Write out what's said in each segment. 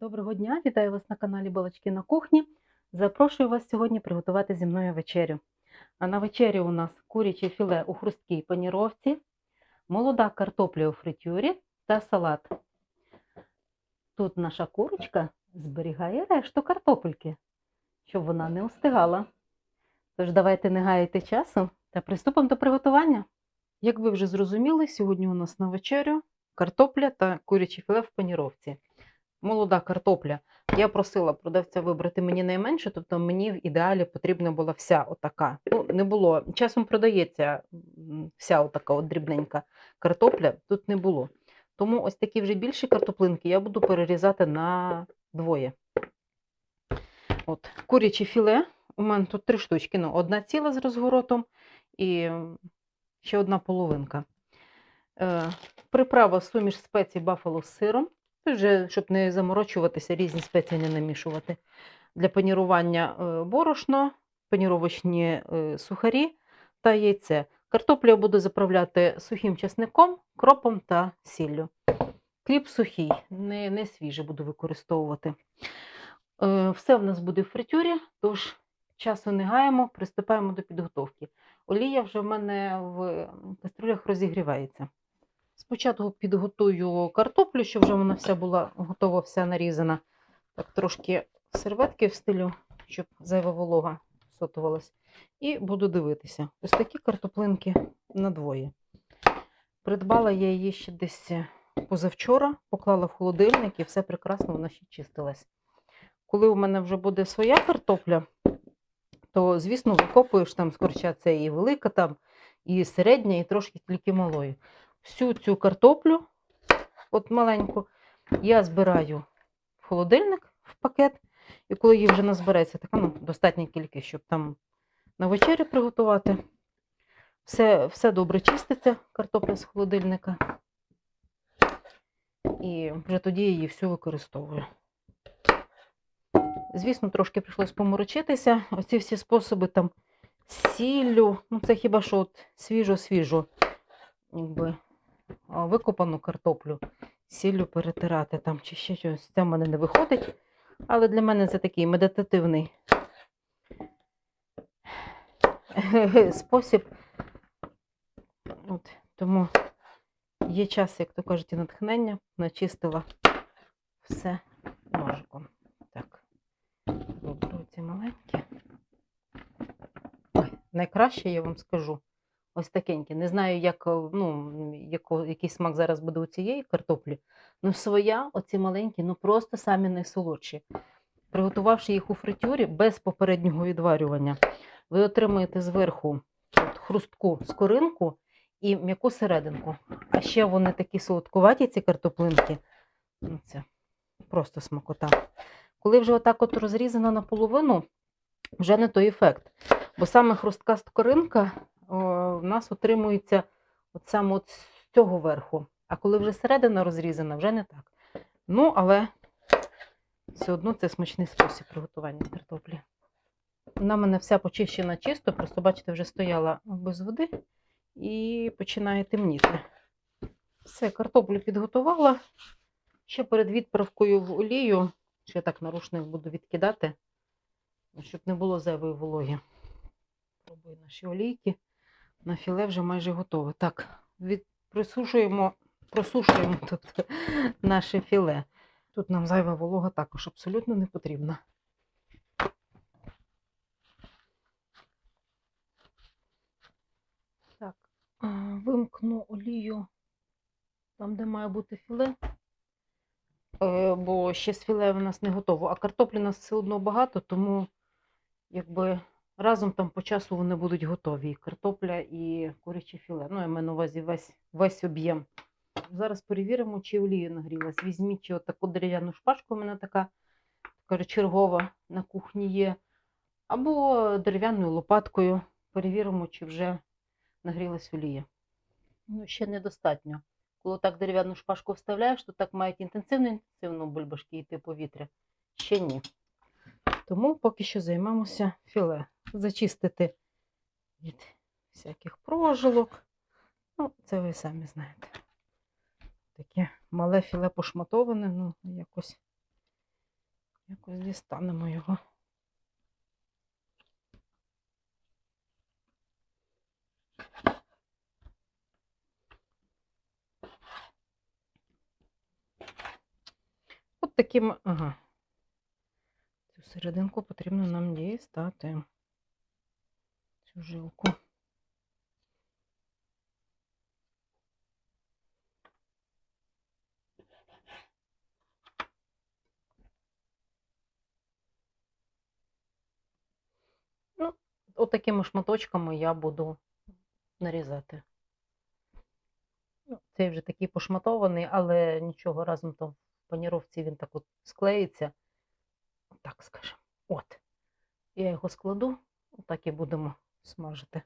Доброго дня, вітаю вас на каналі Балачки на кухні. Запрошую вас сьогодні приготувати зі мною вечерю. А на вечері у нас куряче філе у хрусткій паніровці, молода картопля у фритюрі та салат. Тут наша курочка зберігає решту картопельки, щоб вона не устигала. Тож давайте не гаяти часу та приступимо до приготування. Як ви вже зрозуміли, сьогодні у нас на вечерю картопля та куряче філе в паніровці молода картопля. Я просила продавця вибрати мені найменше, тобто мені в ідеалі потрібна була вся отака. Ну, не було. Часом продається вся отака от дрібненька картопля, тут не було. Тому ось такі вже більші картоплинки я буду перерізати на двоє. От, куряче філе. У мене тут три штучки. Ну, одна ціла з розворотом і ще одна половинка. Е, приправа суміш спецій бафало з сиром. Вже, щоб не заморочуватися, різні спеції не намішувати. Для панірування е, борошно, паніровочні е, сухарі та яйце. Картоплю я буду заправляти сухим часником, кропом та сіллю. Хліб сухий, не, не свіжий буду використовувати. Е, Все в нас буде в фритюрі, тож часу не гаємо, приступаємо до підготовки. Олія вже в мене в каструлях розігрівається. Спочатку підготую картоплю, щоб вже вона вся була готова, вся нарізана. Так, трошки серветки встелю, щоб зайва волога сотувалась. І буду дивитися. Ось такі картоплинки на двоє. Придбала я її ще десь позавчора, поклала в холодильник і все прекрасно, вона ще чистилась. Коли у мене вже буде своя картопля, то, звісно, викопуєш там скорча це і велика, там, і середня, і трошки тільки малої всю цю картоплю, от маленьку, я збираю в холодильник в пакет. І коли її вже назбереться, така ну, достатня кількість, щоб там на вечерю приготувати. Все, все добре чиститься, картопля з холодильника. І вже тоді її всю використовую. Звісно, трошки прийшлось поморочитися. Оці всі способи там сіллю, ну це хіба що от свіжо-свіжо, якби викопану картоплю сіллю перетирати там чи ще щось. Це в мене не виходить. Але для мене це такий медитативний спосіб. От, тому є час, як то кажуть, і натхнення, начистила все ножиком. Так, виберу ці маленькі. Найкраще я вам скажу. Ось такенькі. Не знаю, як, е, ну, яко, який смак зараз буде у цієї картоплі. Ну, своя, оці маленькі, ну просто самі найсолодші. Приготувавши їх у фритюрі без попереднього відварювання, ви отримаєте зверху от, хрустку скоринку і м'яку серединку. А ще вони такі солодкуваті, ці картоплинки. Ну, це просто смакота. Коли вже отак от розрізано наполовину, вже не той ефект. Бо саме хрустка скоринка в нас отримується от саме от з цього верху. А коли вже середина розрізана, вже не так. Ну, але все одно це смачний спосіб приготування картоплі. Вона в мене вся почищена чисто, просто, бачите, вже стояла без води і починає темніти. Все, картоплю підготувала. Ще перед відправкою в олію, ще так на рушник буду відкидати, щоб не було зайвої вологи. Пробую наші олійки. На філе вже майже готове. Так, від... присушуємо, просушуємо тобто, наше філе. Тут нам зайва волога також абсолютно не потрібна. Так, вимкну олію там, де має бути філе. Е, бо ще з філе у нас не готово, а картоплі у нас все одно багато, тому якби разом там по часу вони будуть готові. І картопля і куряче філе. Ну, я маю на увазі весь, весь об'єм. Зараз перевіримо, чи олія нагрілась. Візьміть чи таку дерев'яну шпажку, у мене така, така чергова на кухні є. Або дерев'яною лопаткою. Перевіримо, чи вже нагрілась олія. Ну, ще недостатньо. Коли так дерев'яну шпажку вставляєш, то так мають інтенсивно-інтенсивно бульбашки йти повітря. Ще ні. Тому поки що займемося філе. Зачистити від всяких прожилок. Ну, це ви самі знаєте. Таке мале філе пошматоване, ну, якось Якось дістанемо його. От таким, ага. Цю серединку потрібно нам дістати. Жилку. Ну, от шматочками я буду нарізати. Ну, цей вже такий пошматований, але нічого разом там в паніровці він так от склеїться. Так скажемо. От. Я його складу, отак і будемо смажити.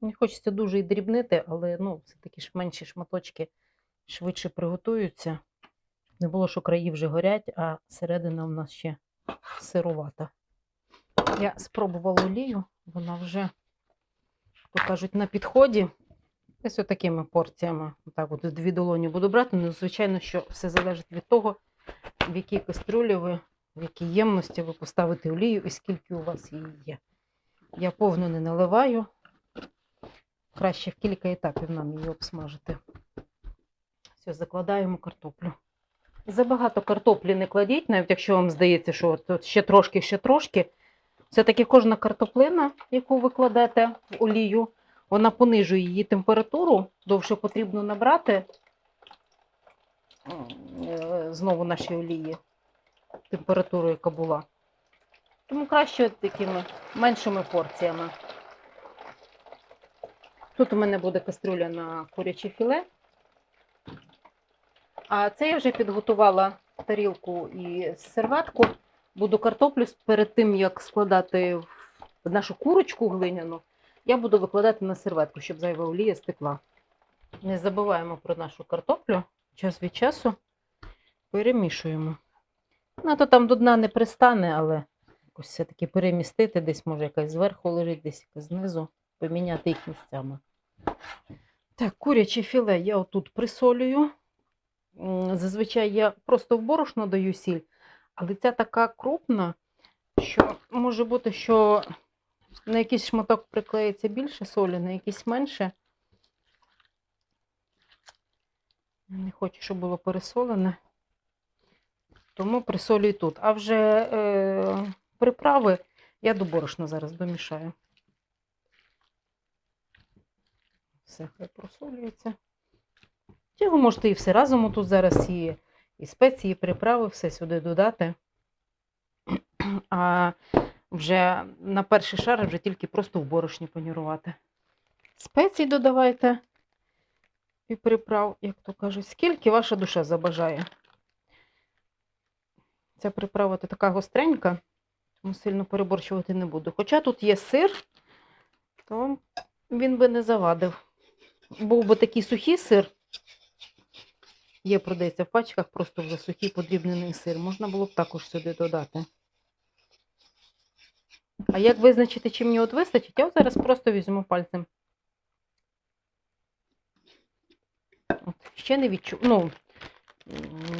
Не хочеться дуже і дрібнити, але ну, все-таки ж менші шматочки швидше приготуються. Не було, що краї вже горять, а середина в нас ще сирувата. Я спробувала олію, вона вже, то кажуть, на підході. Ось отакими порціями. Так, от дві долоні буду брати. Ну, звичайно, що все залежить від того, в якій кастрюлі ви, в якій ємності ви поставите олію і скільки у вас її є. Я повну не наливаю. Краще в кілька етапів нам її обсмажити. Все, закладаємо картоплю. Забагато картоплі не кладіть, навіть якщо вам здається, що от ще трошки, ще трошки. Все-таки кожна картоплина, яку ви кладете в олію, вона понижує її температуру, довше потрібно набрати е, знову наші олії, температуру, яка була. Тому краще такими меншими порціями. Тут у мене буде кастрюля на куряче філе. А це я вже підготувала тарілку і серветку. Буду картоплю перед тим, як складати в нашу курочку глиняну, я буду викладати на серветку, щоб зайва олія стекла. Не забуваємо про нашу картоплю. Час від часу перемішуємо. Ну, то там до дна не пристане, але якось все-таки перемістити, десь може якась зверху лежить, десь якась знизу, поміняти їх місцями. Так, куряче філе я отут присолюю. Зазвичай я просто в борошно даю сіль, але ця така крупна, що може бути, що на якийсь шматок приклеїться більше солі, на якийсь менше. Не хочу, щоб було пересолене. Тому присолюю тут. А вже е, приправи я до борошна зараз домішаю. Все, хай просолюється. Чи ви можете і все разом тут зараз і, і спеції, і приправи, все сюди додати. А вже на перший шар вже тільки просто в борошні панірувати. Спеції додавайте і приправ, як то кажуть, скільки ваша душа забажає. Ця приправа то така гостренька, тому сильно переборщувати не буду. Хоча тут є сир, то він би не завадив. Був би такий сухий сир. Є, продається в пачках, просто вже сухий подрібнений сир. Можна було б також сюди додати. А як визначити, чи мені от вистачить, я зараз просто візьму пальцем. От, ще не відчув. Ну,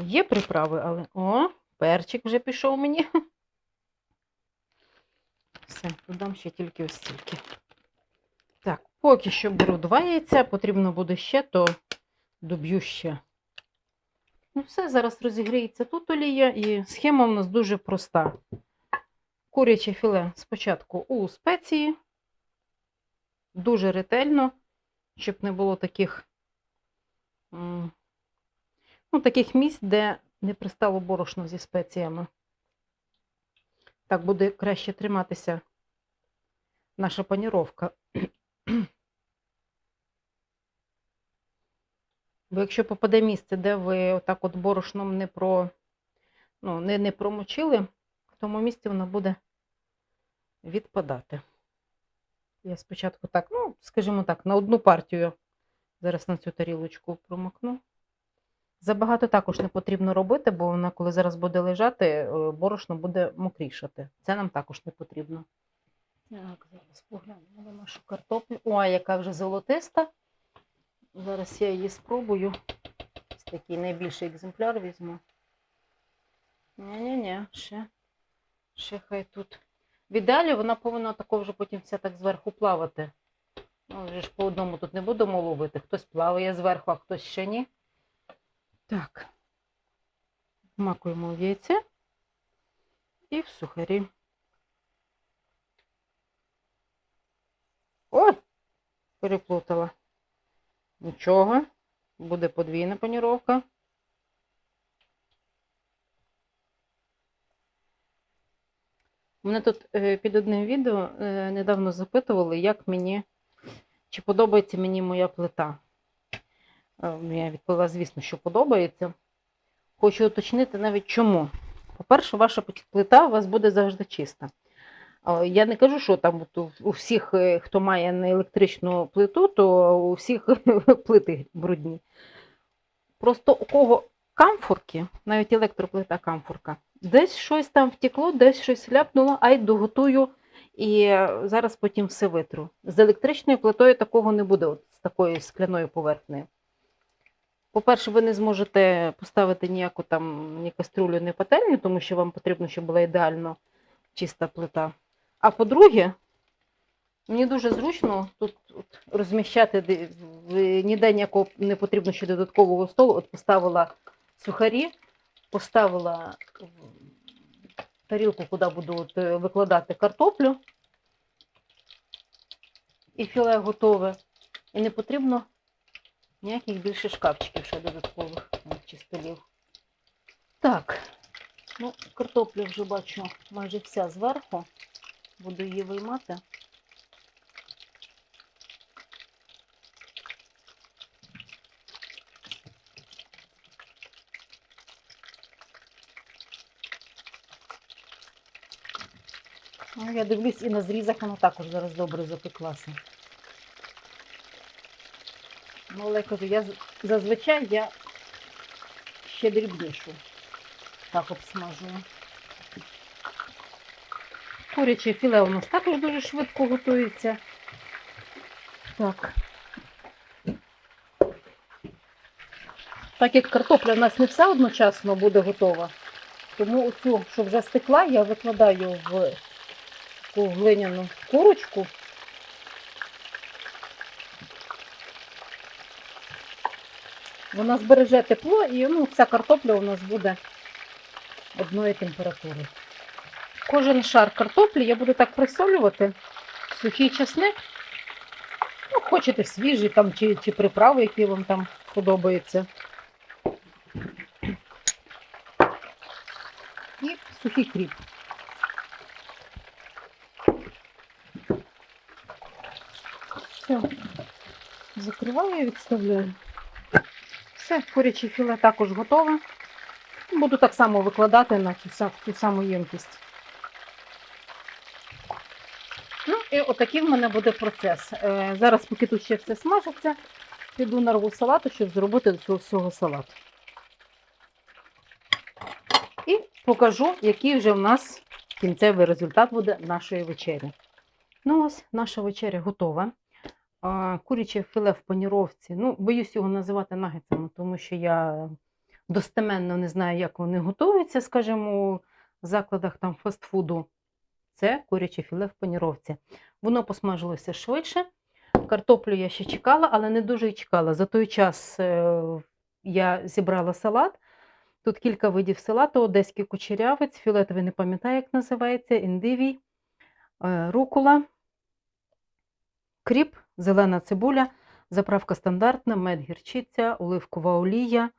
є приправи, але. О, перчик вже пішов мені. Все, додам ще тільки ось стільки. Так, поки що беру два яйця, потрібно буде ще, то доб'ю ще. Ну, все, зараз розігріється тут олія, і схема у нас дуже проста. Куряче філе спочатку у спеції, дуже ретельно, щоб не було таких, ну, таких місць, де не пристало борошно зі спеціями. Так буде краще триматися наша паніровка. Бо якщо попаде місце, де ви отак от борошном не про, ну, не, не промочили, в тому місці воно буде відпадати. Я спочатку так, ну, скажімо так, на одну партію зараз на цю тарілочку промокну. Забагато також не потрібно робити, бо вона, коли зараз буде лежати, е, борошно буде мокрішати. Це нам також не потрібно. Так, зараз поглянемо на нашу картоплю. Ой, яка вже золотиста. Зараз я її спробую. Ось такий найбільший екземпляр візьму. Ні-ні-ні, ще Ще хай тут. В ідеалі вона повинна тако вже потім вся так зверху плавати. Ну, вже ж по одному тут не будемо ловити. Хтось плаває зверху, а хтось ще ні. Так. Макуємо в яйце і в сухарі. Ой! Переплутала. Нічого. Буде подвійна паніровка. Мене тут е, під одним відео е, недавно запитували, як мені, чи подобається мені моя плита. Е, Я відповіла, звісно, що подобається. Хочу уточнити навіть чому. По-перше, ваша плита у вас буде завжди чиста. Е, Я не кажу, що там у- всіх, е, хто має не електричну плиту, то у всіх плити брудні. Просто у кого камфорки, навіть електроплита камфорка, десь щось там втекло, десь щось ляпнуло, ай доготую і зараз потім все витру. З електричною плитою такого не буде, от з такою скляною поверхнею. По-перше, ви не зможете поставити ніяку там ні каструлю, ні пательню, тому що вам потрібно, щоб була ідеально чиста плита. А по-друге, мені дуже зручно тут от розміщати ніде ніякого не потрібно ще додаткового столу. От поставила сухарі, поставила тарілку, куди буду от, е, викладати картоплю. І філе готове. І не потрібно ніяких більше шкафчиків ще додаткових чи столів. Так, ну, картопля вже бачу майже вся зверху. Буду її виймати. Ну, я дивлюсь, і на зрізах вона також зараз добре запеклася. Ну, але кажу, я зазвичай я ще дрібнішу. Так обсмажую. Куряче філе у нас також дуже швидко готується. Так. Так як картопля в нас не вся одночасно буде готова, тому оцю, що вже стекла, я викладаю в таку глиняну курочку. Вона збереже тепло і ну, вся картопля у нас буде одної температури. Кожен шар картоплі я буду так присолювати. Сухий часник. Ну, хочете свіжий там, чи, чи приправи, які вам там подобаються. І сухий кріп. Все. Закриваю і відставляю. Все, куряче філе також готове. Буду так само викладати на цю, цю саму ємкість. Ну і отакий в мене буде процес. Е, зараз, поки тут ще все смажиться, піду нарву салату, щоб зробити до цього всього салат. І покажу, який вже в нас кінцевий результат буде нашої вечері. Ну ось, наша вечеря готова. Куряче філе в паніровці. Ну, боюсь його називати нагетсами, тому що я достеменно не знаю, як вони готуються, скажімо, у закладах там фастфуду. Це куряче філе в паніровці. Воно посмажилося швидше. Картоплю я ще чекала, але не дуже чекала. За той час е, я зібрала салат. Тут кілька видів салату: одеський кучерявець, фіолетовий не пам'ятаю, як називається, індивій, е, рукола, кріп, зелена цибуля, заправка стандартна, мед гірчиця, оливкова олія,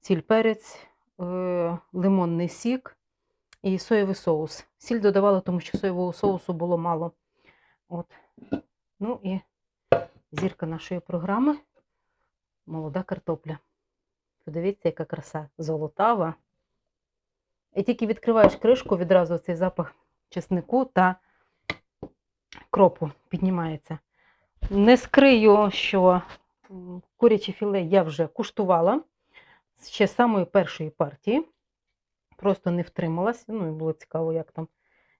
сіль перець, е, лимонний сік і соєвий соус. Сіль додавала, тому що соєвого соусу було мало. От. Ну і зірка нашої програми молода картопля. Подивіться, яка краса золотава. І тільки відкриваєш кришку, відразу цей запах чеснику та кропу піднімається. Не скрию, що м, куряче філе я вже куштувала ще з самої першої партії. Просто не втрималась. Ну і було цікаво, як там,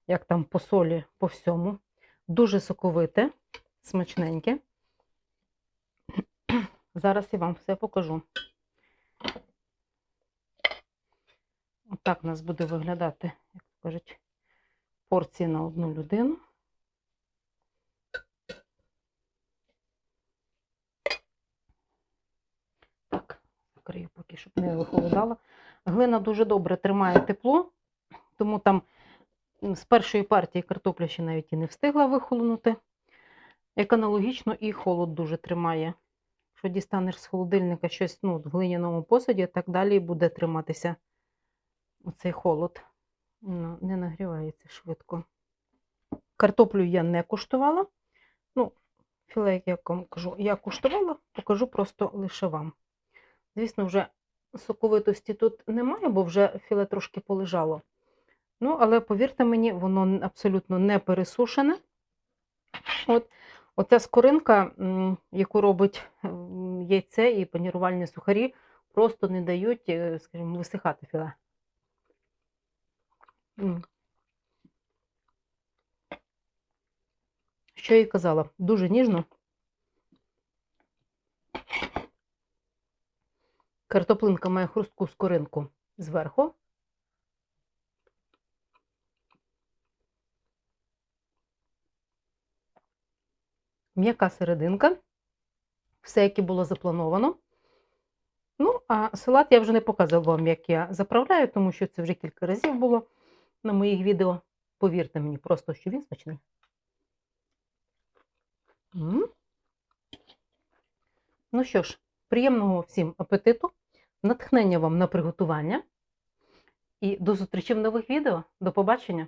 як там по солі, по всьому. Дуже соковите, смачненьке. Зараз я вам все покажу. Отак у нас буде виглядати, як кажуть, порції на одну людину. Закрию поки, щоб не вихолодала. Глина дуже добре тримає тепло, тому там з першої партії картопля ще навіть і не встигла вихолонути. Як аналогічно, і холод дуже тримає. Якщо дістанеш з холодильника щось ну, в глиняному посуді, так далі буде триматися оцей холод. Ну, не нагрівається швидко. Картоплю я не куштувала. Ну, філе, як я вам кажу, я куштувала, покажу просто лише вам. Звісно, вже соковитості тут немає, бо вже філе трошки полежало. Ну, але повірте мені, воно абсолютно не пересушене. От, оця скоринка, яку робить яйце і панірувальні сухарі, просто не дають, е, скажімо, висихати філе. Що я і казала, дуже ніжно. Картоплинка має хрустку скоринку зверху. М'яка серединка. Все, як і було заплановано. Ну, а салат я вже не показувала вам, як я заправляю, тому що це вже кілька разів було на моїх відео. Повірте мені, просто що він смачний. Ну що ж, приємного всім апетиту, натхнення вам на приготування. І до зустрічі в нових відео. До побачення!